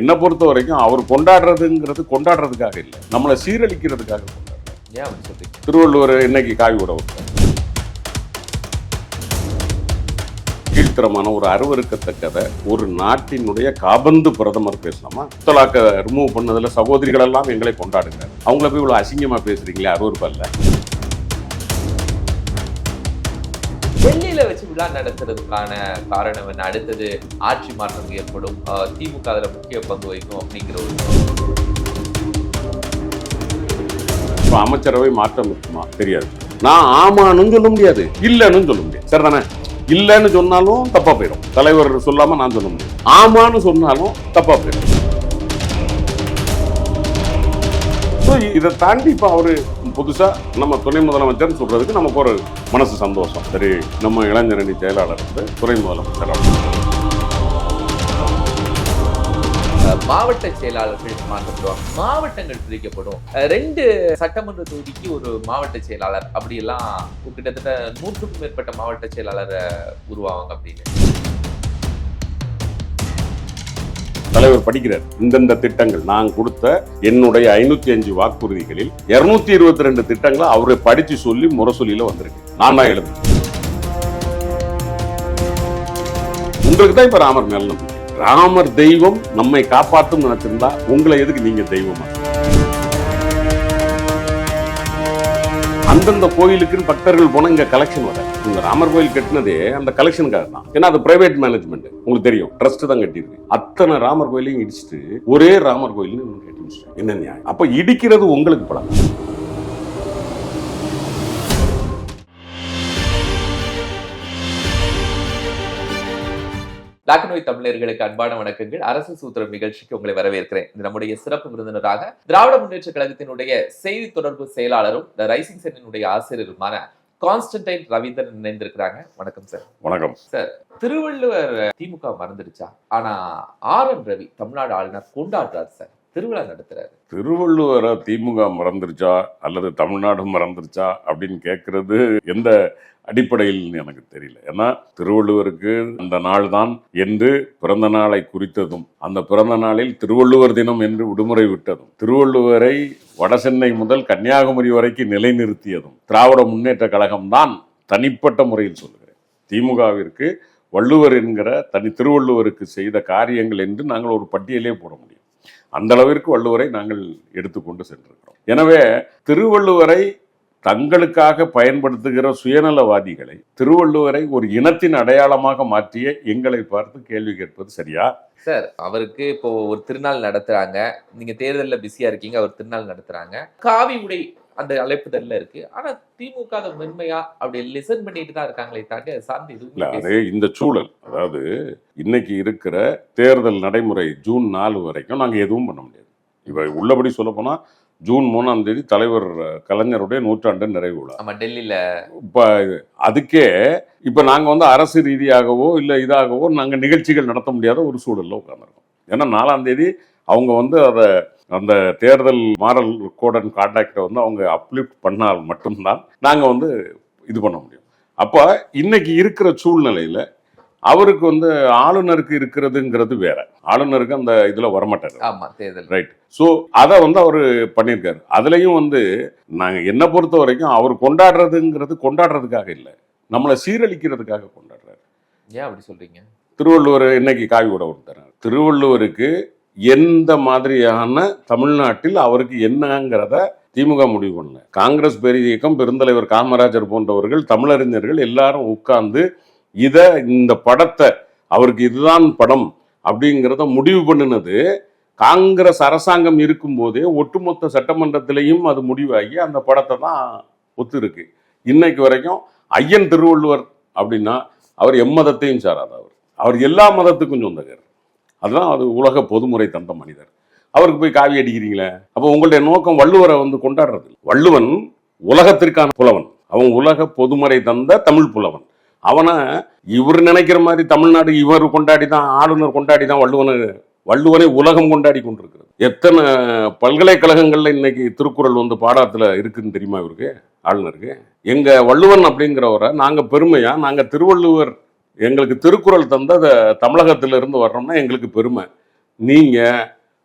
என்னை பொறுத்த வரைக்கும் அவர் கொண்டாடுறதுங்கிறது கொண்டாடுறதுக்காக இல்லை. நம்மளை சீரழிக்கிறதுக்காக சொல்றீங்க? திருவள்ளுவர் இன்னைக்கு காவி விட விட்டார் கீழ்த்தரமான ஒரு அருவருக்கத்தக்கதை ஒரு நாட்டினுடைய காபந்து பிரதமர் பேசலாமா? முத்தலாக்க ரிமூவ் பண்ணதுல சகோதரிகள் எல்லாம் எங்களை கொண்டாடுங்க. அவங்கள போய் இவ்வளவு அசிங்கமா பேசுறீங்களே அருவருப்பா டெல்லியில வச்சு விழா நடத்துறதுக்கான காரணம் என்ன? அடுத்தது ஆட்சி மாற்றம் ஏற்படும். திமுக அதில் முக்கிய பங்கு வகிக்கும் அப்படிங்கிற ஒரு இப்போ அமைச்சரவை மாற்றம் இருக்குமா? தெரியாது. நான் ஆமான்னு சொல்ல முடியாது. இல்லைன்னு சொல்ல முடியாது. சரிதானே? இல்லைன்னு சொன்னாலும் தப்பா போயிடும். தலைவர் சொல்லாம நான் சொல்ல முடியும் ஆமான்னு சொன்னாலும் தப்பா போயிடும். இதை தாண்டி இப்போ அவரு புதுசாக நம்ம துணை முதலமைச்சர் சொல்றதுக்கு நமக்கு ஒரு மனசு சந்தோஷம். சரி நம்ம இளைஞரணி செயலாளர் வந்து துணை முதலமைச்சர் மாவட்ட செயலாளர்கள் மாற்றப்படுவாங்க மாவட்டங்கள் பிரிக்கப்படும். ரெண்டு சட்டமன்ற தொகுதிக்கு ஒரு மாவட்ட செயலாளர் அப்படி எல்லாம் கிட்டத்தட்ட நூற்றுக்கும் மேற்பட்ட மாவட்ட செயலாளர் உருவாவாங்க அப்படின்னு. தலைவர் படிக்கிறார். இந்தந்த திட்டங்கள். நான் கொடுத்த என்னுடைய ஐநூத்தி அஞ்சு வாக்குறுதிகளில் இருநூத்தி இருபத்தி ரெண்டு திட்டங்களை அவரை படிச்சு சொல்லி முரசொலியில வந்திருக்கு. நான் தான் எழுது உங்களுக்கு தான் இப்ப ராமர் மேல நம்பிக்கை. ராமர் தெய்வம் நம்மை காப்பாற்றும் நினைச்சிருந்தா உங்களை எதுக்கு நீங்க தெய்வமா? அந்தந்த கோயிலுக்குன்னு பக்தர்கள் போனால் இங்க கலெக்ஷன் வர. இந்த ராமர் கோயில் கட்டினதே அந்த கலெக்ஷனுக்காக தான். ஏன்னா அது பிரைவேட் மேனேஜ்மெண்ட் உங்களுக்கு தெரியும். ட்ரஸ்ட் தான் கட்டியிருக்கு. அத்தனை ராமர் கோயிலையும் இடிச்சிட்டு ஒரே ராமர் கோயில்னு கட்டி என்ன நியாயம்? அப்போ இடிக்கிறது உங்களுக்கு படம் லாக்கநோய் தமிழர்களுக்கு அன்பான வணக்கங்கள். அரசு சூத்திரம் நிகழ்ச்சிக்கு உங்களை வரவேற்கிறேன். இது நம்முடைய சிறப்பு விருந்தினராக திராவிட முன்னேற்ற கழகத்தினுடைய செய்தி தொடர்பு செயலாளரும் த ரைசிங் சென்னினுடைய ஆசிரியருமான கான்ஸ்டன்டைன் ரவீந்திரன் இணைந்திருக்கிறாங்க. வணக்கம் சார். வணக்கம். திருவள்ளுவர் திமுக மறந்துடுச்சா? ஆனா ஆர் என் ரவி தமிழ்நாடு ஆளுநர் கொண்டாடுறாரு சார். திருவிழா நடத்துறாரு. திருவள்ளுவரை திமுக மறந்துருச்சா? அல்லது தமிழ்நாடு மறந்துருச்சா? அப்படின்னு கேட்கறது எந்த அடிப்படையில் எனக்கு தெரியல. ஏன்னா திருவள்ளுவருக்கு அந்த நாள் தான் என்று பிறந்த நாளை குறித்ததும் அந்த பிறந்த நாளில் திருவள்ளுவர் தினம் என்று விடுமுறை விட்டதும் திருவள்ளுவரை வடசென்னை முதல் கன்னியாகுமரி வரைக்கும் நிலைநிறுத்தியதும் திராவிட முன்னேற்ற கழகம் தான் தனிப்பட்ட முறையில் சொல்லுகிறேன். திமுகவிற்கு வள்ளுவர் என்கிற தனி திருவள்ளுவருக்கு செய்த காரியங்கள் என்று நாங்கள் ஒரு பட்டியலே போட முடியும். அந்த அளவிற்கு வள்ளுவரை நாங்கள் எடுத்துக்கொண்டு சென்றிருக்கிறோம். எனவே திருவள்ளுவரை தங்களுக்காக பயன்படுத்துகிற சுயநலவாதிகளை திருவள்ளுவரை ஒரு இனத்தின் அடையாளமாக மாற்றிய எங்களை பார்த்து கேள்வி கேட்பது சரியா? சார் அவருக்கு இப்போ ஒரு திருநாள் நடத்துறாங்க. நீங்க தேர்தலில் பிஸியா இருக்கீங்க அவர் திருநாள் நடத்துறாங்க. காவி உடை அந்த அழைப்புதல்ல இருக்கு. ஆனா திமுக அதை மென்மையா அப்படி லிசன் பண்ணிட்டு தான் இருக்காங்களே அது சார்ந்து அது இந்த சூழல். அதாவது இன்னைக்கு இருக்கிற தேர்தல் நடைமுறை ஜூன் நாலு வரைக்கும் நாங்க எதுவும் பண்ண முடியாது. இவ உள்ளபடி சொல்ல போனா ஜூன் மூணாம் தேதி தலைவர் கலைஞருடைய நூற்றாண்டு நிறைவு விழா. நம்ம டெல்லியில. இப்ப அதுக்கே இப்ப நாங்க வந்து அரசு ரீதியாகவோ இல்ல இதாகவோ நாங்க நிகழ்ச்சிகள் நடத்த முடியாத ஒரு சூழல்ல உட்கார்ந்துருக்கோம். ஏன்னா நாலாம் தேதி அவங்க வந்து அதை அந்த தேர்தல் மாரல் கோட் அண்ட் கான்டாக்டை வந்து அவங்க அப்லிஃப்ட் பண்ணால் மட்டும்தான் நாங்க வந்து இது பண்ண முடியும். அப்ப இன்னைக்கு இருக்கிற சூழ்நிலையில அவருக்கு வந்து ஆளுநருக்கு இருக்கிறதுங்கிறது வேற. ஆளுநருக்கு அந்த இதுல வரமாட்டாரு. ஆமா தேர்தல். ரைட் ஸோ அதை வந்து அவர் பண்ணியிருக்காரு. அதுலயும் வந்து நாங்கள் என்னை பொறுத்த வரைக்கும் அவர் கொண்டாடுறதுங்கிறது கொண்டாடுறதுக்காக இல்லை. நம்மளை சீரழிக்கிறதுக்காக கொண்டாடுறாரு. ஏன் அப்படி சொல்றீங்க? திருவள்ளுவர் என்னைக்கு காவி விட விட்டார் திருவள்ளுவருக்கு எந்த மாதிரியான தமிழ்நாட்டில் அவருக்கு என்னங்கிறத திமுக முடிவு பண்ணல. காங்கிரஸ் பெரிய இயக்கம் பெருந்தலைவர் காமராஜர் போன்றவர்கள் தமிழறிஞர்கள் எல்லாரும் உட்கார்ந்து இத இந்த படத்தை அவருக்கு இதுதான் படம் அப்படிங்கிறத முடிவு பண்ணினது காங்கிரஸ் அரசாங்கம் இருக்கும்போதே ஒட்டுமொத்த சட்டமன்றத்திலையும் அது முடிவாகி அந்த படத்தை தான் ஒத்து இருக்கு இன்னைக்கு வரைக்கும் ஐயன் திருவள்ளுவர் அப்படின்னா அவர் எம்மதத்தையும் சாராத அவர். அவர் எல்லா மதத்துக்கும் சொந்தக்கார் அதுதான் அது உலக பொதுமுறை தந்த மனிதர். அவருக்கு போய் காவி அடிக்கிறீங்களே? அப்போ உங்களுடைய நோக்கம் வள்ளுவரை வந்து கொண்டாடுறது வள்ளுவன் உலகத்திற்கான புலவன். அவன் உலக பொதுமுறை தந்த தமிழ் புலவன். அவனை இவர் நினைக்கிற மாதிரி தமிழ்நாடு இவர் கொண்டாடி தான் ஆளுநர் கொண்டாடி தான் வள்ளுவனை வள்ளுவனை உலகம் கொண்டாடி கொண்டிருக்கிறது. எத்தனை பல்கலைக்கழகங்கள்ல இன்னைக்கு திருக்குறள் வந்து பாடத்தில் இருக்குன்னு தெரியுமா இவருக்கு? ஆளுநருக்கு? எங்க வள்ளுவன் அப்படிங்கிறவரை நாங்கள் பெருமையா நாங்கள் திருவள்ளுவர் எங்களுக்கு திருக்குறள் தந்த தமிழகத்திலிருந்து வர்றோம்னா எங்களுக்கு பெருமை. நீங்க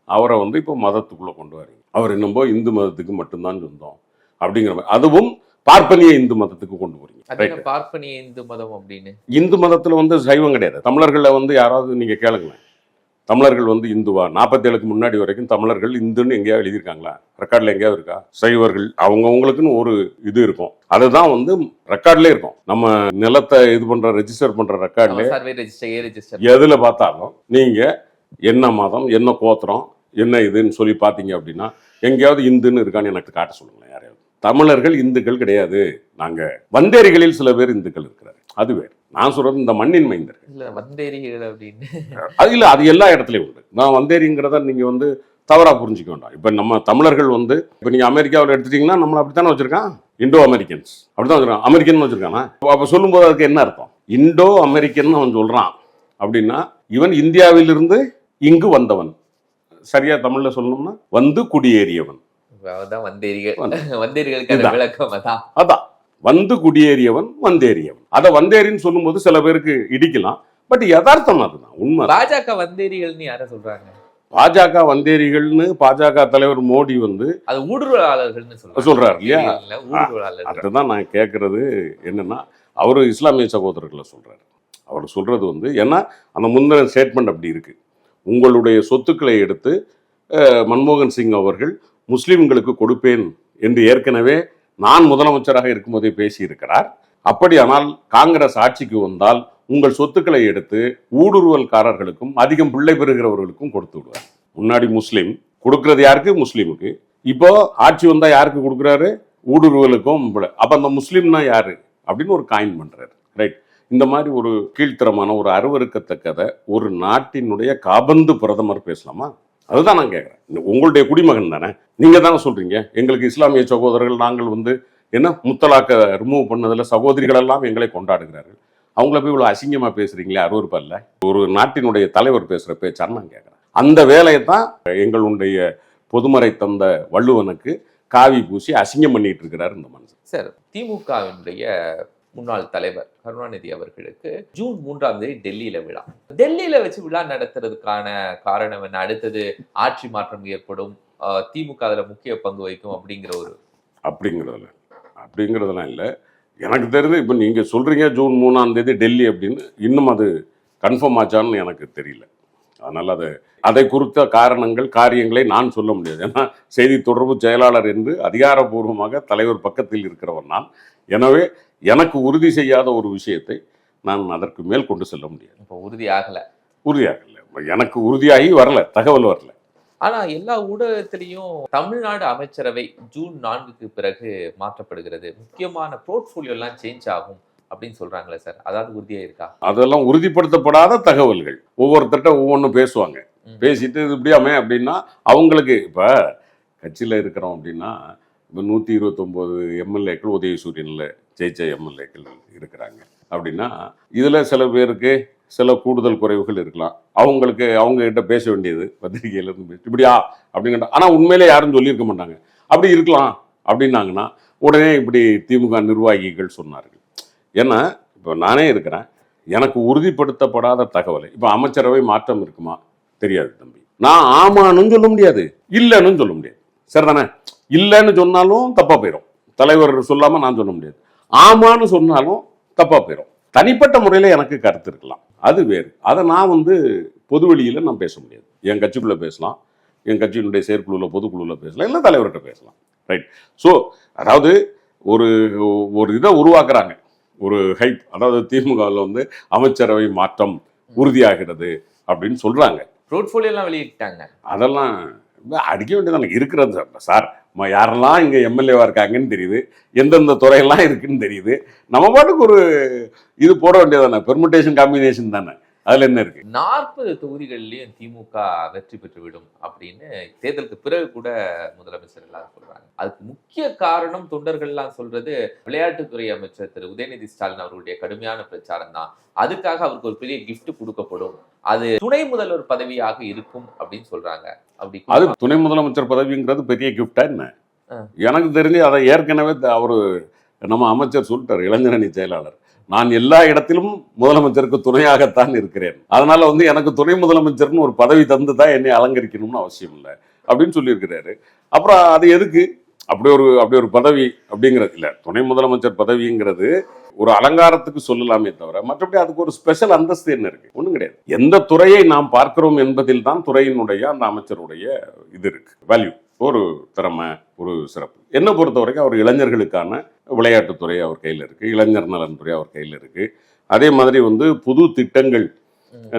அவரை வந்து இப்போ மதத்துக்குள்ள கொண்டு வரீங்க. அவர் என்னமோ இந்து மதத்துக்கு மட்டும்தான் சொந்தம் அப்படிங்கிற மாதிரி. அதுவும் பார்ப்பனிய இந்து மதத்துக்கு கொண்டு போறீங்க. பார்ப்பனிய இந்து மதம் அப்படின்னு? இந்து மதத்துல வந்து சைவம் கிடையாது. தமிழர்கள்ல வந்து யாராவது நீங்க கேளுங்களேன். தமிழர்கள் வந்து இந்துவா? நாற்பத்தேழுக்கு முன்னாடி வரைக்கும் தமிழர்கள் இந்துன்னு எங்கேயாவது எழுதியிருக்காங்களா? ரெக்கார்ட்ல எங்கேயாவது இருக்கா? சைவர்கள் அவங்கவுங்களுக்குன்னு ஒரு இது இருக்கும். அதுதான் வந்து ரெக்கார்ட்ல இருக்கும். நம்ம நிலத்தை இது பண்ற ரெஜிஸ்டர் பண்ற ரெக்கார்ட்ல எதுல பார்த்தாலும் நீங்க என்ன மதம் என்ன கோத்திரம் என்ன இதுன்னு சொல்லி பார்த்தீங்க அப்படின்னா எங்கேயாவது இந்துன்னு இருக்கான்னு எனக்கு காட்ட சொல்லுங்களேன் யாரையாவது. தமிழர்கள் இந்துக்கள் கிடையாது. நாங்க வந்தேரிகளில் சில பேர் இந்துக்கள் இருக்கிறார் அது வேறு. நான் சொல்றது இந்த மண்ணின் மைந்தர்கள் இல்ல வந்தேரிகள் அப்படின்னு. அது இல்ல அது எல்லா இடத்துலயும் உண்டு. நான் வந்தேரிங்கிறத நீங்க வந்து தவறா புரிஞ்சுக்க வேண்டாம். இப்ப நம்ம தமிழர்கள் வந்து இப்ப நீங்க அமெரிக்காவில் எடுத்துட்டீங்கன்னா நம்மள அப்படித்தானே வச்சிருக்கான்? Indo Americans. அப்படிதான் வச்சிருக்கான். அமெரிக்கன் வச்சிருக்கானா? அப்ப சொல்லும்போது அதுக்கு என்ன அர்த்தம்? இண்டோ அமெரிக்கன் அவன் சொல்றான். அப்படின்னா இவன் இந்தியாவிலிருந்து இங்கு வந்தவன். சரியா தமிழ்ல சொல்லணும்னா வந்து குடியேறியவன். அதான் வந்தேரிகள். வந்து. வந்தேரிகளுக்கான இதுதான். விளக்கம் அதான். அதான். வந்து குடியேறியவன் வந்தேறியவன். அதை வந்தேரின்னு சொல்லும்போது சில பேருக்கு இடிக்கலாம். பட் யதார்த்தம் அதுதான் உண்மை. பாஜக வந்தேரிகள்னு யார சொல்றாங்க? பாஜக வந்தேரிகள்னு பாஜக தலைவர் மோடி வந்து அது ஊடுருவலாளர்கள்னு சொல்றாரு இல்லையா? அதுதான் நான் கேட்கறது என்னன்னா அவரு இஸ்லாமிய சகோதரர்களை சொல்றாரு. அவர் சொல்றது வந்து ஏன்னா அந்த முந்தின ஸ்டேட்மெண்ட் அப்படி இருக்கு. உங்களுடைய சொத்துக்களை எடுத்து மன்மோகன் சிங் அவர்கள் முஸ்லிம்களுக்கு கொடுப்பேன் என்று ஏற்கனவே நான் முதலமைச்சராக இருக்கும்போதே பேசியிருக்கிறார். அப்படியானால் காங்கிரஸ் ஆட்சிக்கு வந்தால் உங்கள் சொத்துக்களை எடுத்து ஊடுருவல்காரர்களுக்கும் அதிகம் பிள்ளை பெறுகிறவர்களுக்கும் கொடுத்து விடுவார். முன்னாடி முஸ்லீம் கொடுக்கறது யாருக்கு? முஸ்லீமுக்கு. இப்போ ஆட்சி வந்தா யாருக்கு கொடுக்குறாரு? ஊடுருவலுக்கும் அப்போ அப்ப அந்த முஸ்லீம்னா யாரு? அப்படின்னு ஒரு காயின் பண்றாரு. ரைட் இந்த மாதிரி ஒரு கீழ்த்தரமான ஒரு அருவறுக்கத்தக்கதை ஒரு நாட்டினுடைய காபந்து பிரதமர் பேசலாமா? அதுதான் நான் கேட்குறேன். உங்களுடைய குடிமகன் தானே? நீங்கள் தானே சொல்கிறீங்க எங்களுக்கு இஸ்லாமிய சகோதரர்கள் நாங்கள் வந்து என்ன முத்தலாக்க ரிமூவ் பண்ணதில் சகோதரிகள் எல்லாம் எங்களை கொண்டாடுகிறார்கள். அவங்கள போய் இவ்வளோ அசிங்கமாக பேசுறீங்களே அருவருப்பா ஒரு நாட்டினுடைய தலைவர் பேசுகிற பேச்சான்னு நான் கேட்குறேன். அந்த வேலையை தான் எங்களுடைய பொதுமறை தந்த வள்ளுவனுக்கு காவி பூசி அசிங்கம் பண்ணிட்டு இருக்கிறார் இந்த மனுஷன். சார் திமுகவினுடைய முன்னாள் தலைவர் கருணாநிதி அவர்களுக்கு ஜூன் மூன்றாம் தேதி டெல்லியில விழா. டெல்லியில வச்சு விழா நடத்துறதுக்கான காரணம் என்ன? அடுத்தது ஆட்சி மாற்றம் ஏற்படும். திமுக அதில் முக்கிய பங்கு வகிக்கும் அப்படிங்கிற ஒரு அப்படிங்கிறதுல அப்படிங்கிறதுலாம் இல்லை. எனக்கு தெரிஞ்சு இப்போ நீங்கள் சொல்கிறீங்க ஜூன் மூணாம் தேதி டெல்லி அப்படின்னு இன்னும் அது கன்ஃபார்ம் ஆச்சான்னு எனக்கு தெரியல. அதனால் அது அதை குறித்த காரணங்கள் காரியங்களை நான் சொல்ல முடியாது. ஏன்னா செய்தி தொடர்பு செயலாளர் என்று அதிகாரப்பூர்வமாக தலைவர் பக்கத்தில் இருக்கிறவர் நான். எனவே எனக்கு உறுதி செய்யாத ஒரு விஷயத்தை நான் அதற்கு மேல் கொண்டு செல்ல முடியாது. இப்போ உறுதி ஆகல. உறுதியாக இல்லை எனக்கு உறுதியாகி வரல தகவல் வரல. ஆனா எல்லா ஊடகத்திலையும் தமிழ்நாடு அமைச்சரவை ஜூன் நான்குக்கு பிறகு மாற்றப்படுகிறது. முக்கியமான போர்ட்ஃபோலியோ எல்லாம் சேஞ்ச் ஆகும் அப்படின்னு சொல்றாங்களே சார். அதாவது உறுதியா இருக்கா அதெல்லாம் உறுதிப்படுத்தப்படாத தகவல்கள். ஒவ்வொருத்தர்கிட்ட ஒவ்வொன்றும் பேசுவாங்க. பேசிட்டு இது இப்படியாமே அப்படின்னா அவங்களுக்கு இப்போ கட்சியில் இருக்கிறோம் அப்படின்னா இப்போ நூற்றி இருபத்தொம்போது எம்எல்ஏக்கள் உதயசூரியனில் ஜெயிச்ச எம்எல்ஏக்கள் இருக்கிறாங்க. அப்படின்னா இதில் சில பேருக்கு சில கூடுதல் குறைவுகள் இருக்கலாம். அவங்களுக்கு அவங்க கிட்ட பேச வேண்டியது பத்திரிகையிலேருந்து பேச இப்படியா? அப்படிங்கிற ஆனால் உண்மையிலே யாரும் சொல்லியிருக்க மாட்டாங்க. அப்படி இருக்கலாம் அப்படின்னாங்கன்னா உடனே இப்படி திமுக நிர்வாகிகள் சொன்னார்கள். ஏன்னா இப்போ நானே இருக்கிறேன். எனக்கு உறுதிப்படுத்தப்படாத தகவல் இப்போ அமைச்சரவை மாற்றம் இருக்குமா? தெரியாது தம்பி. நான் ஆமான்னு சொல்ல முடியாது. இல்லைன்னு சொல்ல முடியாது. சரிதானே? இல்லைன்னு சொன்னாலும் தப்பாக போயிடும் தலைவர் சொல்லாமல் நான் சொல்ல முடியாது. ஆமான்னு சொன்னாலும் தப்பா போயிடும் தனிப்பட்ட முறையில் எனக்கு கருத்து இருக்கலாம். அது வேறு. அதை நான் வந்து பொது வெளியில நான் பேச முடியாது. என் கட்சிக்குள்ள பேசலாம். என் கட்சியினுடைய செயற்குழுவில் பொதுக்குழுவில் பேசலாம். இல்லை தலைவர்கிட்ட பேசலாம். ரைட் ஸோ அதாவது ஒரு ஒரு இதை உருவாக்குறாங்க. ஒரு ஹைப் அதாவது திமுகவில் வந்து அமைச்சரவை மாற்றம் உறுதியாகிறது அப்படின்னு சொல்றாங்க. போர்ட்ஃபோலியோ எல்லாம் வெளியிட்டாங்க. அதெல்லாம் அடிக்க வேண்டியதானே? இருக்கிறது சார். யாரெல்லாம் இங்கே எம்எல்ஏவாக இருக்காங்கன்னு தெரியுது எந்தெந்த துறையெல்லாம் இருக்குன்னு தெரியுது நம்ம பாட்டுக்கு ஒரு இது போட வேண்டியதானே பெர்முட்டேஷன் காம்பினேஷன் தானே? அதில் என்ன இருக்கு? நாற்பது தொகுதிகள்லையும் திமுக வெற்றி பெற்றுவிடும் அப்படின்னு தேர்தலுக்கு பிறகு கூட முதலமைச்சர் எல்லாரும் சொல்றாங்க. அதுக்கு முக்கிய காரணம் தொண்டர்கள்லாம் சொல்றது விளையாட்டுத்துறை அமைச்சர் திரு. உதயநிதி ஸ்டாலின் அவர்களுடைய கடுமையான பிரச்சாரம் தான் அதுக்காக அவருக்கு ஒரு பெரிய கிஃப்ட் கொடுக்கப்படும். அது துணை முதல்வர் பதவியாக இருக்கும் அப்படின்னு சொல்றாங்க. அப்படி அது துணை முதலமைச்சர் பதவிங்கிறது பெரிய கிஃப்டா என்ன. எனக்கு தெரிஞ்சு அதை ஏற்கனவே அவரு நம்ம அமைச்சர் சொல்லிட்டார் இளைஞரணி செயலாளர். நான் எல்லா இடத்திலும் முதலமைச்சருக்கு துணையாகத்தான் இருக்கிறேன். அதனால வந்து எனக்கு துணை முதலமைச்சர்னு ஒரு பதவி தந்து தான் என்னை அலங்கரிக்கணும்னு அவசியம் இல்லை அப்படின்னு சொல்லியிருக்கிறாரு. அப்புறம் அது எதுக்கு? அப்படி ஒரு அப்படி ஒரு பதவி அப்படிங்கிறது இல்லை. துணை முதலமைச்சர் பதவிங்கிறது ஒரு அலங்காரத்துக்கு சொல்லலாமே தவிர மற்றபடி அதுக்கு ஒரு ஸ்பெஷல் அந்தஸ்து என்ன இருக்கு? ஒன்றும் கிடையாது. எந்த துறையை நாம் பார்க்கிறோம் என்பதில் தான் துறையினுடைய அந்த அமைச்சருடைய இது இருக்கு. வேல்யூ ஒரு திறமை ஒரு சிறப்பு. என்னை பொறுத்த வரைக்கும் அவர் இளைஞர்களுக்கான விளையாட்டுத்துறை அவர் கையில் இருக்கு. இளைஞர் நலன்துறை அவர் கையில் இருக்கு. அதே மாதிரி வந்து புது திட்டங்கள்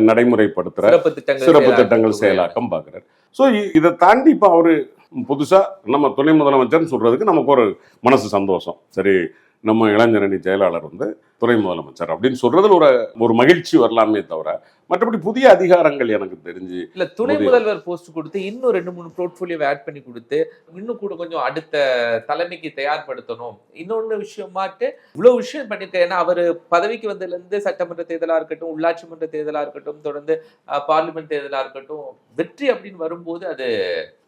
நடைமுறைப்படுத்துற சிறப்பு திட்டங்கள் சிறப்பு செயலாக்கம் திட்டங்கள் செயலாக்கம் பார்க்குறாரு. ஸோ இதை தாண்டி இப்போ அவர் புதுசாக நம்ம துணை முதலமைச்சர்னு சொல்கிறதுக்கு நமக்கு ஒரு மனசு சந்தோஷம். சரி நம்ம இளைஞரணி செயலாளர் வந்து துணை முதலமைச்சர் அப்படின்னு சொல்றதுல ஒரு ஒரு மகிழ்ச்சி வரலாமே தவிர மற்றபடி புதிய அதிகாரங்கள் எனக்கு தெரிஞ்சு இல்ல துணை. முதல்வர் போஸ்ட் கொடுத்து இன்னும் ரெண்டு மூணு போர்ட்போலியோ ஆட் பண்ணி கொடுத்து இன்னும் கூட கொஞ்சம் அடுத்த தலைமைக்கு தயார்படுத்தணும். இன்னொன்னு விஷயமாட்டு இவ்வளவு விஷயம் பண்ணிருக்க ஏன்னா அவர் பதவிக்கு வந்ததுல இருந்து சட்டமன்ற தேர்தலா இருக்கட்டும் உள்ளாட்சி மன்ற தேர்தலா இருக்கட்டும் தொடர்ந்து பார்லிமெண்ட் தேர்தலா இருக்கட்டும் வெற்றி அப்படின்னு வரும்போது அது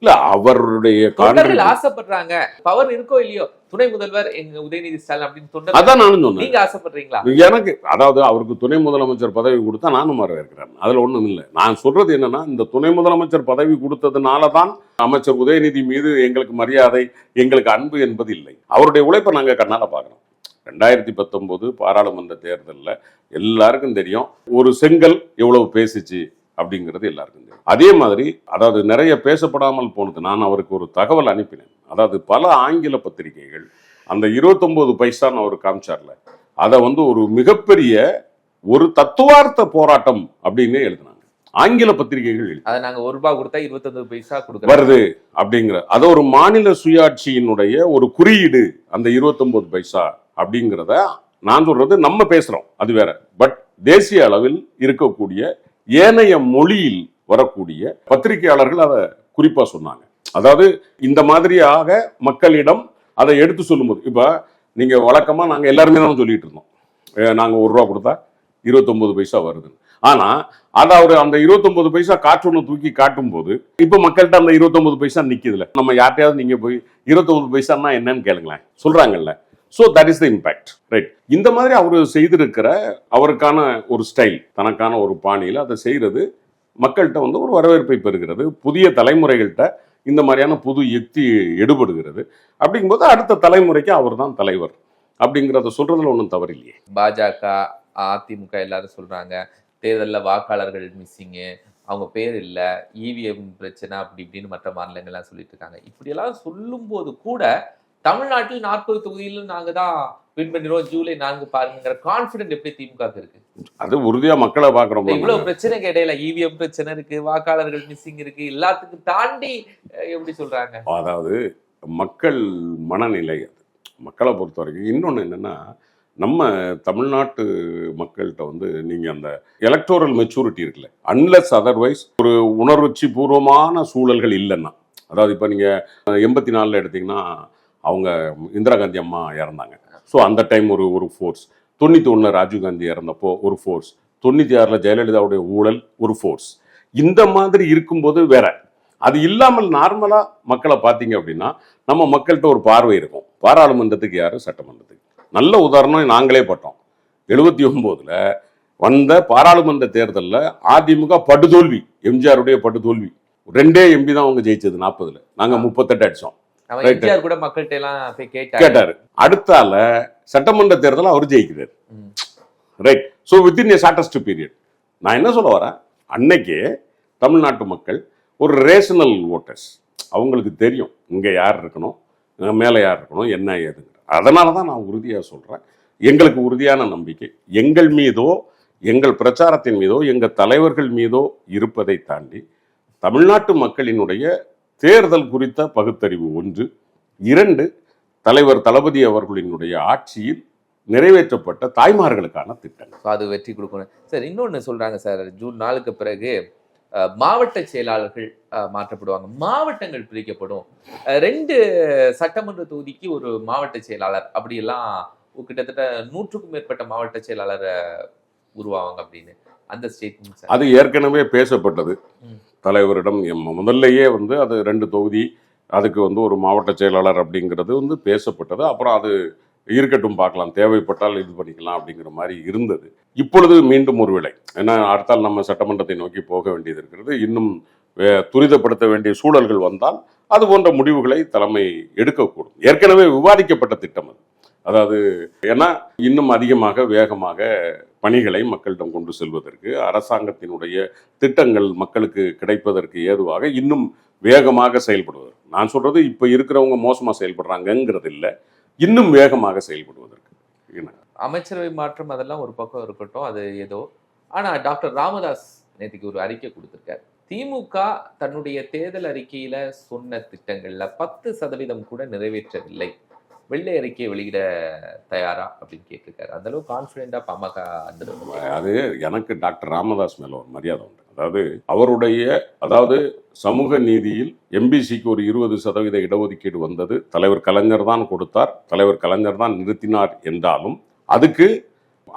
இல்ல அவருடைய தொண்டர்கள் ஆசைப்படுறாங்க. பவர் இருக்கோ இல்லையோ துணை முதல்வர் எங்க உதயநிதி ஸ்டாலின் அப்படின்னு தொண்டர் அதான் நானும் சொன்னேன். நீங்க ஆசைப்படுறீங்களா எனக்கு அதாவது அவருக்கு துணை முதலமைச்சர் பதவி கொடுத்தா நானும் வரவேற்கிறேன். அதுல ஒண்ணும் இல்லை. நான் சொல்றது என்னன்னா இந்த துணை முதலமைச்சர் பதவி கொடுத்ததுனால தான் அமைச்சர் உதயநிதி மீது எங்களுக்கு மரியாதை எங்களுக்கு அன்பு என்பது இல்லை. அவருடைய உழைப்பை நாங்க கண்ணால பாக்குறோம் ரெண்டாயிரத்தி பத்தொன்பது பாராளுமன்ற தேர்தலில் எல்லாருக்கும் தெரியும் ஒரு செங்கல் எவ்வளவு பேசிச்சு அப்படிங்கிறது எல்லாருக்கும் தெரியும். அதே மாதிரி அதாவது நிறைய பேசப்படாமல் போனது நான் அவருக்கு ஒரு தகவல் அனுப்பினேன். அதாவது பல ஆங்கில பத்திரிகைகள் அந்த இருபத்தொம்போது பைசான்னு அவர் காமிச்சார்ல அதை வந்து ஒரு மிகப்பெரிய ஒரு தத்துவார்த்த போராட்டம் அப்படின்னு எழுதினாங்க. ஆங்கில பத்திரிகைகள் அதை நாங்க ஒரு ரூபாய் கொடுத்தா இருபத்தொன்பது பைசா கொடுக்குறோம். வருது அப்படிங்கிற அது ஒரு மாநில சுயாட்சியினுடைய ஒரு குறியீடு அந்த 29 பைசா அப்படிங்கிறத நான் சொல்றது நம்ம பேசுறோம் அது வேற. பட் தேசிய அளவில் இருக்கக்கூடிய ஏனைய மொழியில் வரக்கூடிய பத்திரிகையாளர்கள் அதை குறிப்பா சொன்னாங்க. அதாவது இந்த மாதிரியாக மக்களிடம் அதை எடுத்து சொல்லும்போது இப்ப நீங்கள் வழக்கமாக நாங்கள் எல்லாருமே தான் சொல்லிட்டு இருந்தோம். நாங்கள் ஒரு ரூபா கொடுத்தா 29 பைசா வருதுன்னு. ஆனால் அதை அவர் அந்த 29 பைசா காற்றொன்னு தூக்கி காட்டும் போது இப்போ மக்கள்கிட்ட அந்த 29 பைசா நிற்கிதுல நம்ம யார்ட்டையாவது நீங்கள் போய் 29 பைசான்னா என்னன்னு கேளுங்களேன். சொல்கிறாங்கல்ல so that is the impact right இந்த மாதிரி அவர் செய்திருக்கிற அவருக்கான ஒரு ஸ்டைல் தனக்கான ஒரு பாணியில் அதை செய்கிறது மக்கள்கிட்ட வந்து ஒரு வரவேற்பை பெறுகிறது. புதிய தலைமுறைகள்கிட்ட இந்த மாதிரியான புது யுக்தி எடுபடுகிறது. அப்படிங்கும்போது அடுத்த தலைமுறைக்கு அவர் தான் தலைவர். அப்படிங்கிறத சொல்றதுல ஒன்றும் தவறில்லையே. பாஜக அதிமுக எல்லாரும் சொல்றாங்க தேர்தலில் வாக்காளர்கள் மிஸ்ஸிங்கு அவங்க பேர் இல்லை இவிஎம் பிரச்சனை அப்படி இப்படின்னு மற்ற மாநிலங்கள்லாம் சொல்லிட்டு இருக்காங்க. இப்படியெல்லாம் சொல்லும்போது கூட தமிழ்நாட்டில் நாற்பது தொகுதியிலும் நாங்கள் தான் வின் பண்ணிடுவோம் ஜூலை நான்கு பாருங்கிற கான்பிடன்ட் எப்படி திமுக இருக்கு? அது உறுதியா மக்களை பார்க்குறோம் இந்த இவ்வளவு பிரச்சனைக்கு இடையில இவிஎம் பிரச்சனை இருக்கு வாக்காளர்கள் மிஸ்ஸிங் இருக்கு எல்லாத்துக்கும் தாண்டி எப்படி சொல்றாங்க? அதாவது மக்கள் மனநிலை அது. மக்களை பொறுத்த வரைக்கும் இன்னொன்று என்னன்னா நம்ம தமிழ்நாட்டு மக்கள்கிட்ட வந்து நீங்கள் அந்த எலக்டோரல் மெச்சூரிட்டி இருக்குல்ல அன்லெஸ் அதர்வைஸ் ஒரு உணர்வுச்சி பூர்வமான சூழல்கள் இல்லைன்னா. அதாவது இப்போ நீங்கள் எண்பத்தி நாலில் எடுத்தீங்கன்னா அவங்க இந்திரா காந்தி அம்மா இறந்தாங்க. ஸோ அந்த டைம் ஒரு ஒரு ஃபோர்ஸ் தொண்ணூற்றி ஒன்றில் ராஜீவ்காந்தி இறந்தப்போ ஒரு ஃபோர்ஸ் தொண்ணூற்றி ஆறில் ஜெயலலிதாவுடைய ஊழல் ஒரு ஃபோர்ஸ் இந்த மாதிரி இருக்கும்போது வேற. அது இல்லாமல் நார்மலாக மக்களை பார்த்தீங்க அப்படின்னா நம்ம மக்கள்கிட்ட ஒரு பார்வை இருக்கும். பாராளுமன்றத்துக்கு யாரு? சட்டமன்றத்துக்கு. நல்ல உதாரணம் நாங்களே பட்டோம். எழுபத்தி ஒம்போதுல வந்த பாராளுமன்ற தேர்தலில் அதிமுக படுதோல்வி. எம்ஜிஆருடைய படுதோல்வி. ரெண்டே எம்பி தான் அவங்க ஜெயிச்சது நாற்பதுல நாங்க முப்பத்தெட்டு அடிச்சோம். எம்ஜிஆர் கூட மக்கள்கிட்ட எல்லாம் போய் கேட்டாரு. கேட்டாரு. அடுத்தால சட்டமன்ற தேர்தல் அவர் ஜெயிக்கிறார். Right so within a shortest period நான் என்ன சொல்ல வரேன்? அன்னைக்கே தமிழ்நாட்டு மக்கள் ஒரு ரேஷனல் ஓட்டர்ஸ் அவங்களுக்கு தெரியும் இங்கே யார் இருக்கணும் மேலே யார் இருக்கணும் என்ன ஏதுங்க அதனால தான் நான் உறுதியாக சொல்கிறேன் எங்களுக்கு உறுதியான நம்பிக்கை. எங்கள் மீதோ எங்கள் பிரச்சாரத்தின் மீதோ எங்கள் தலைவர்கள் மீதோ இருப்பதை தாண்டி தமிழ்நாட்டு மக்களினுடைய தேர்தல் குறித்த பகுத்தறிவு ஒன்று. இரண்டு தலைவர் தளபதி அவர்களினுடைய ஆட்சியில் நிறைவேற்றப்பட்ட தாய்மார்களுக்கான திட்டங்கள். So, அது வெற்றி கொடுக்கணும். சார் இன்னொன்னு சொல்றாங்க சார் ஜூன் நாலுக்கு பிறகு மாவட்ட செயலாளர்கள் மாற்றப்படுவாங்க. மாவட்டங்கள் பிரிக்கப்படும். ரெண்டு சட்டமன்ற தொகுதிக்கு ஒரு மாவட்ட செயலாளர் அப்படியெல்லாம் கிட்டத்தட்ட நூற்றுக்கும் மேற்பட்ட மாவட்ட செயலாளர் உருவாவாங்க அப்படின்னு. அந்த ஸ்டேட்மெண்ட் அது ஏற்கனவே பேசப்பட்டது. தலைவரிடம் எம் முதல்லையே வந்து அது ரெண்டு தொகுதி அதுக்கு வந்து ஒரு மாவட்ட செயலாளர் அப்படிங்கிறது வந்து பேசப்பட்டது. அப்புறம் அது இருக்கட்டும் பார்க்கலாம். தேவைப்பட்டால் இது பண்ணிக்கலாம் அப்படிங்கிற மாதிரி இருந்தது. இப்பொழுது மீண்டும் ஒரு விலை ஏன்னா அடுத்தால் நம்ம சட்டமன்றத்தை நோக்கி போக வேண்டியது இருக்கிறது. இன்னும் வே- துரிதப்படுத்த வேண்டிய சூழல்கள் வந்தால் அது போன்ற முடிவுகளை தலைமை எடுக்கக்கூடும். ஏற்கனவே விவாதிக்கப்பட்ட திட்டம் அது. அதாவது ஏன்னா இன்னும் அதிகமாக வேகமாக பணிகளை மக்களிடம் கொண்டு செல்வதற்கு அரசாங்கத்தினுடைய திட்டங்கள் மக்களுக்கு கிடைப்பதற்கு ஏதுவாக இன்னும் வேகமாக செயல்படுவது. நான் சொல்றது இப்ப இருக்கிறவங்க மோசமா செயல்படுறாங்கங்கிறது இல்லை இன்னும் வேகமாக செயல்படுவதற்கு. அமைச்சரவை மாற்றம் அதெல்லாம் ஒரு பக்கம் இருக்கட்டும் அது ஏதோ. ஆனா டாக்டர் ராமதாஸ் நேற்றுக்கு ஒரு அறிக்கை கொடுத்துருக்கார். திமுக தன்னுடைய தேர்தல் அறிக்கையில சொன்ன திட்டங்கள்ல பத்து சதவீதம் கூட நிறைவேற்றவில்லை. வெள்ளை அறிக்கையை வெளியிட தயாரா அப்படின்னு கேட்டிருக்காரு. அந்த அளவுக்கு கான்பிடென்டா பாமக அந்த அது எனக்கு டாக்டர் ராமதாஸ் மேல ஒரு மரியாதை உண்டு. அதாவது அவருடைய அதாவது சமூக நீதியில் எம்பிசிக்கு ஒரு இருபது சதவீத இடஒதுக்கீடு வந்தது. தலைவர் கலைஞர் தான் கொடுத்தார். தலைவர் கலைஞர் தான் நிறுத்தினார் என்றாலும் அதுக்கு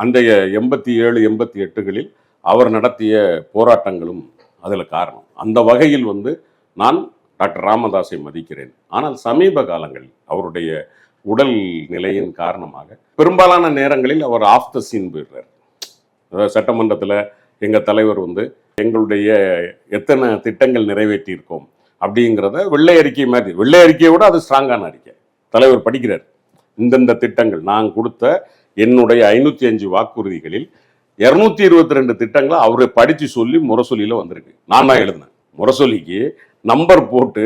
அந்த எண்பத்தி ஏழு எண்பத்தி எட்டுகளில் அவர் நடத்திய போராட்டங்களும் அதில் காரணம். அந்த வகையில் வந்து நான் டாக்டர் ராமதாஸை மதிக்கிறேன். ஆனால் சமீப காலங்களில் அவருடைய உடல் நிலையின் காரணமாக பெரும்பாலான நேரங்களில் அவர் ஆஃப் த சீன் போயிடுறார். அதாவது சட்டமன்றத்தில் எங்கள் தலைவர் வந்து எங்களுடைய எத்தனை திட்டங்கள் நிறைவேற்றியிருக்கோம் அப்படிங்கிறத வெள்ளை அறிக்கை மாதிரி வெள்ளை அறிக்கையை விட அது ஸ்ட்ராங்கான அறிக்கை. தலைவர் படிக்கிறார். இந்தந்த திட்டங்கள் நான் கொடுத்த என்னுடைய ஐநூற்றி அஞ்சு வாக்குறுதிகளில் இரநூத்தி இருபத்தி ரெண்டு திட்டங்களை அவரை படித்து சொல்லி முரசொலியில் வந்திருக்கு. நான் தான் எழுதினேன். முரசொலிக்கு நம்பர் போட்டு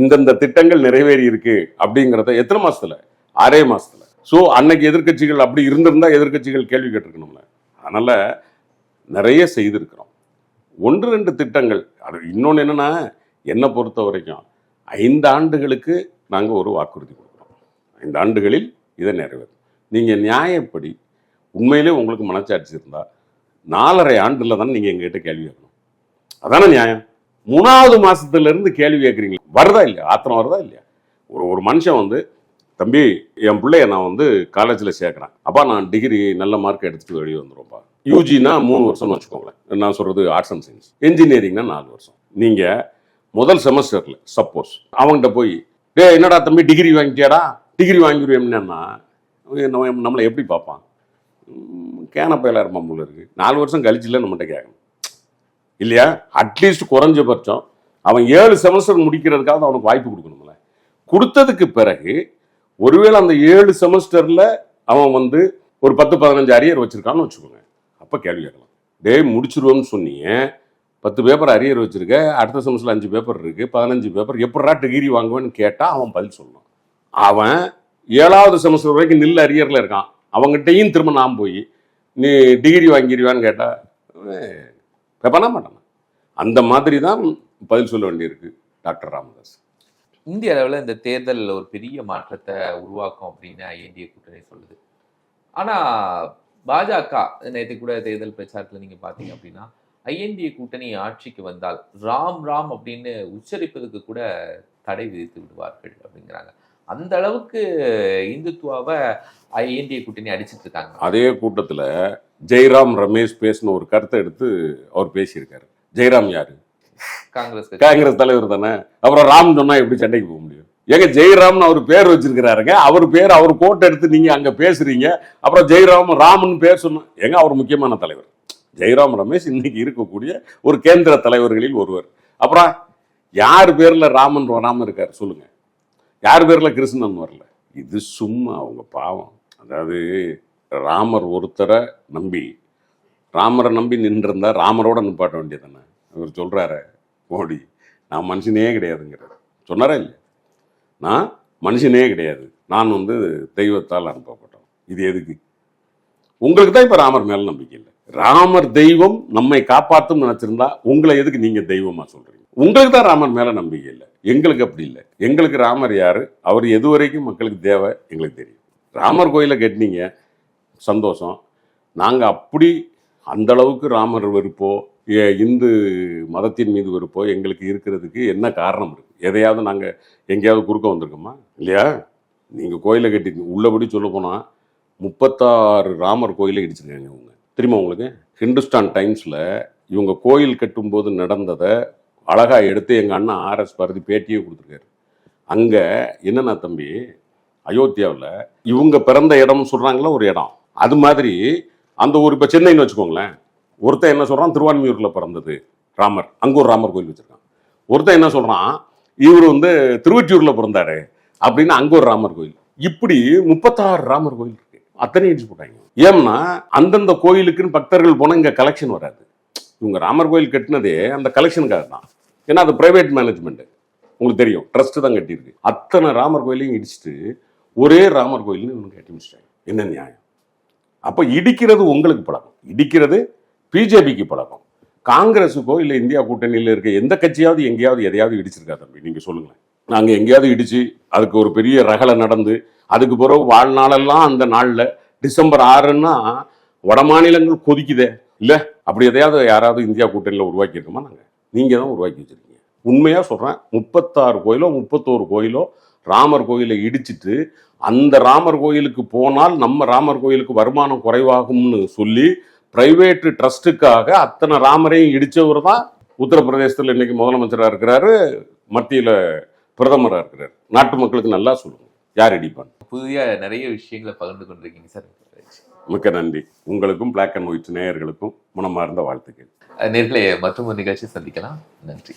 இந்தந்த திட்டங்கள் நிறைவேறி இருக்கு அப்படிங்கிறத எத்தனை மாசத்துல? ஆறே மாசத்துல. ஸோ அன்னைக்கு எதிர்கட்சிகள் அப்படி இருந்திருந்தா எதிர்க்கட்சிகள் கேள்வி கேட்டிருக்கணும்ல. அதனால நிறைய செய்திருக்கிறோம். ஒன்று ரெண்டு திட்டங்கள். அது இன்னொன்று என்னன்னா என்னை பொறுத்த வரைக்கும் ஐந்து ஆண்டுகளுக்கு நாங்கள் ஒரு வாக்குறுதி கொடுக்குறோம். ஐந்து ஆண்டுகளில் இதை நிறைவேறும். நீங்கள் நியாயப்படி உண்மையிலே உங்களுக்கு மனச்சாட்சி இருந்தால் நாலரை ஆண்டில் தானே நீங்கள் எங்ககிட்ட கேள்வி கேட்கணும். அதானே நியாயம்? மூணாவது மாதத்துலேருந்து கேள்வி கேட்குறீங்க வருதா இல்லையா? ஆத்திரம் வருதா இல்லையா? ஒரு ஒரு மனுஷன் வந்து தம்பி என் பிள்ளைய நான் வந்து காலேஜில் சேர்க்குறேன். அப்பா நான் டிகிரி நல்ல மார்க் எடுத்துட்டு வெளியே வந்துடும்ப்பா யூஜினா மூணு வருஷம்னு வச்சுக்கோங்களேன். நான் சொல்கிறது ஆர்ட்ஸ் அண்ட் சயின்ஸ் இன்ஜினியரிங்னா நாலு வருஷம். நீங்கள் முதல் செமஸ்டரில் சப்போஸ் அவங்ககிட்ட போய் டே என்னடா தம்பி டிகிரி வாங்கிட்டியாடா? டிகிரி வாங்கிடுவேன்னா நம்ம நம்மளை எப்படி பார்ப்பான்? கேனப்பையில இருப்பான் போல இருக்கு. நாலு வருஷம் கழிச்சுல நம்மகிட்ட கேட்கணும் இல்லையா? அட்லீஸ்ட் குறைஞ்சபட்சம் அவன் ஏழு செமஸ்டர் முடிக்கிறதுக்காக அவனுக்கு வாய்ப்பு கொடுக்கணும்ல. கொடுத்ததுக்கு பிறகு ஒருவேளை அந்த ஏழு செமஸ்டர்ல அவன் வந்து ஒரு பத்து பதினஞ்சு அரியர் வச்சிருக்கான்னு வச்சுக்கோங்க. அப்ப கேள்வி கேட்கலாம். டேய் முடிச்சிருவோம்னு சொன்னீங்க. பத்து பேப்பர் அரியர் வச்சிருக்க. அடுத்த செமஸ்டர்ல அஞ்சு பேப்பர் இருக்கு. பதினஞ்சு பேப்பர் எப்படா டிகிரி வாங்குவேன்னு கேட்டா அவன் பதில் சொல்லணும் அவன் ஏழாவது செமஸ்டர் வரைக்கும் நில் அரியர்ல இருக்கான். அவங்ககிட்டயும் திரும்ப நான் போய் நீ டிகிரி வாங்கிடுவான்னு கேட்டா அவன் பண்ண மாட்டான். அந்த மாதிரி தான் பதில் சொல்ல வேண்டியிருக்கு டாக்டர் ராமதாஸ். இந்திய அளவில் இந்த தேர்தல் ஒரு பெரிய மாற்றத்தை உருவாக்கும் அப்படின்னு ஐஎன்டிஏ கூட்டணி சொல்லுது. ஆனால் பாஜக நேற்று கூட தேர்தல் பிரச்சாரத்தில் நீங்கள் பார்த்தீங்க அப்படின்னா ஐஎன்டிஏ கூட்டணி ஆட்சிக்கு வந்தால் ராம் ராம் அப்படின்னு உச்சரிப்பதுக்கு கூட தடை விதித்து விடுவார்கள் அப்படிங்கிறாங்க. அந்த அளவுக்கு இந்துத்துவாவை ஐஎன்டிஏ கூட்டணி அடிச்சிட்டு இருக்காங்க. அதே கூட்டத்தில் ஜெய்ராம் ரமேஷ் பேசின ஒரு கருத்தை எடுத்து அவர் பேசியிருக்காரு. ஜெய்ராம் யாரு? காங்கிரஸ் காங்கிரஸ் தலைவர் தானே. அப்புறம் ராம் சொன்னா எப்படி சண்டைக்கு போக முடியும்? ஏங்க ஜெய்ராம்னு அவர் பேர் வச்சிருக்கிறாருங்க. அவர் பேர் அவர் கோட்டை எடுத்து நீங்க அங்க பேசுறீங்க. அப்புறம் ஜெய்ராம் ராமன் பேர் சொன்ன ஏங்க அவர் முக்கியமான தலைவர். ஜெய்ராம் ரமேஷ் இன்னைக்கு இருக்கக்கூடிய ஒரு கேந்திர தலைவர்களில் ஒருவர். அப்புறம் யார் பேர்ல ராமன் வராமல் இருக்காரு? சொல்லுங்க. யார் பேர்ல கிருஷ்ணன் வரல? இது சும்மா அவங்க பாவம். அதாவது ராமர் ஒருத்தரை நம்பி ராமரை நம்பி நின்றிருந்தா ராமரோட நிப்பாட்ட வேண்டியதானே இவர் சொல்றாரு மோடி நான் மனுஷனே கிடையாதுங்கிறார். சொன்னாரா இல்லை நான் மனுஷனே கிடையாது. நான் வந்து தெய்வத்தால் அனுப்பப்பட்டோம் இது எதுக்கு? உங்களுக்கு தான் இப்போ ராமர் மேலே நம்பிக்கை இல்லை. ராமர் தெய்வம் நம்மை காப்பாற்றும் நினச்சிருந்தா உங்களை எதுக்கு நீங்கள் தெய்வமாக சொல்கிறீங்க உங்களுக்கு தான் ராமர் மேலே நம்பிக்கை இல்லை. எங்களுக்கு அப்படி இல்லை. எங்களுக்கு ராமர் யார்? அவர் எது வரைக்கும் மக்களுக்கு தேவை? எங்களுக்கு தெரியும். ராமர் கோயிலை கட்டினீங்க. சந்தோஷம். நாங்கள் அப்படி அந்த அளவுக்கு ராமர் வெறுப்போ இந்து மதத்தின் மீது வெறுப்போ எங்களுக்கு இருக்கிறதுக்கு என்ன காரணம் இருக்கு? எதையாவது நாங்கள் எங்கேயாவது குறுக்க வந்திருக்கோமா? இல்லையா? நீங்கள் கோயிலை கட்டி உள்ளபடி சொல்ல போனால் முப்பத்தாறு ராமர் கோயிலை இடிச்சிருக்காங்க இவங்க. திரும்ப உங்களுக்கு? ஹிந்துஸ்தான் டைம்ஸில் இவங்க கோயில் கட்டும்போது நடந்ததை அழகாக எடுத்து எங்கள் அண்ணன் ஆர்எஸ் பாரதி பேட்டியே கொடுத்துருக்காரு. அங்கே என்னென்னா தம்பி அயோத்தியாவில் இவங்க பிறந்த இடம்னு சொல்கிறாங்களோ ஒரு இடம். அது மாதிரி அந்த ஒரு இப்போ சென்னைன்னு வச்சுக்கோங்களேன். ஒருத்தன் என்ன சொல்கிறான் திருவான்மியூரில் பிறந்தது ராமர். அங்கே ஒரு ராமர் கோயில் வச்சுருக்கான். ஒருத்தன் என்ன சொல்கிறான் இவர் வந்து திருவொற்றியூர்ல பிறந்தாரு அப்படின்னு அங்கே ஒரு ராமர் கோயில். இப்படி முப்பத்தாறு ராமர் கோயில் இருக்கு. அத்தனை இடிச்சு போட்டாங்க. ஏன்னா அந்தந்த கோயிலுக்குன்னு பக்தர்கள் போனால் இங்கே கலெக்ஷன் வராது. இவங்க ராமர் கோயில் கட்டினதே அந்த கலெக்ஷனுக்காக தான். ஏன்னா அது ப்ரைவேட் மேனேஜ்மெண்ட்டு உங்களுக்கு தெரியும். ட்ரஸ்ட்டு தான் கட்டியிருக்கு. அத்தனை ராமர் கோயிலையும் இடிச்சிட்டு ஒரே ராமர் கோயில்னு இவங்க கட்டி முடிச்சிட்டாங்க. என்ன நியாயம்? அப்போ இடிக்கிறது உங்களுக்கு பழக்கம். இடிக்கிறது பிஜேபிக்கு பழக்கம். காங்கிரஸுக்கோ இல்லை இந்தியா கூட்டணியில் இருக்க எந்த கட்சியாவது எங்கேயாவது எதையாவது இடிச்சிருக்கா தம்பி? நீங்கள் சொல்லுங்களேன். நாங்கள் எங்கேயாவது இடிச்சு அதுக்கு ஒரு பெரிய ரகலை நடந்து அதுக்கு பிறகு வாழ்நாளெல்லாம் அந்த நாளில் டிசம்பர் ஆறுன்னா வட மாநிலங்கள் கொதிக்குதே. இல்லை அப்படி எதையாவது யாராவது இந்தியா கூட்டணியில் உருவாக்கியிருக்கோமா நாங்கள் நீங்கள் தான் உருவாக்கி வச்சிருக்கீங்க. உண்மையாக சொல்கிறேன் முப்பத்தாறு கோயிலோ முப்பத்தோரு கோயிலோ ராமர் கோயிலை இடிச்சிட்டு அந்த ராமர் கோயிலுக்கு போனால் நம்ம ராமர் கோயிலுக்கு வருமானம் குறைவாகும்னு சொல்லி பிரைவேட் ட்ரஸ்ட்டுக்காக அத்தனை ராமரையும் இடிச்சவர் தான் உத்தரப்பிரதேசத்தில் இன்னைக்கு முதலமைச்சராக இருக்கிறாரு மத்தியில் பிரதமராக இருக்கிறார். நாட்டு மக்களுக்கு நல்லா சொல்லுங்க. யார் இடிப்பான்? புதிய நிறைய விஷயங்களை பகிர்ந்து கொண்டிருக்கீங்க சார். மிக்க நன்றி. உங்களுக்கும் பிளாக் அண்ட் ஒயிட் நேயர்களுக்கும் மனமார்ந்த வாழ்த்துக்கள். நேர்களே மற்றும் ஒரு நிகழ்ச்சி சந்திக்கலாம். நன்றி.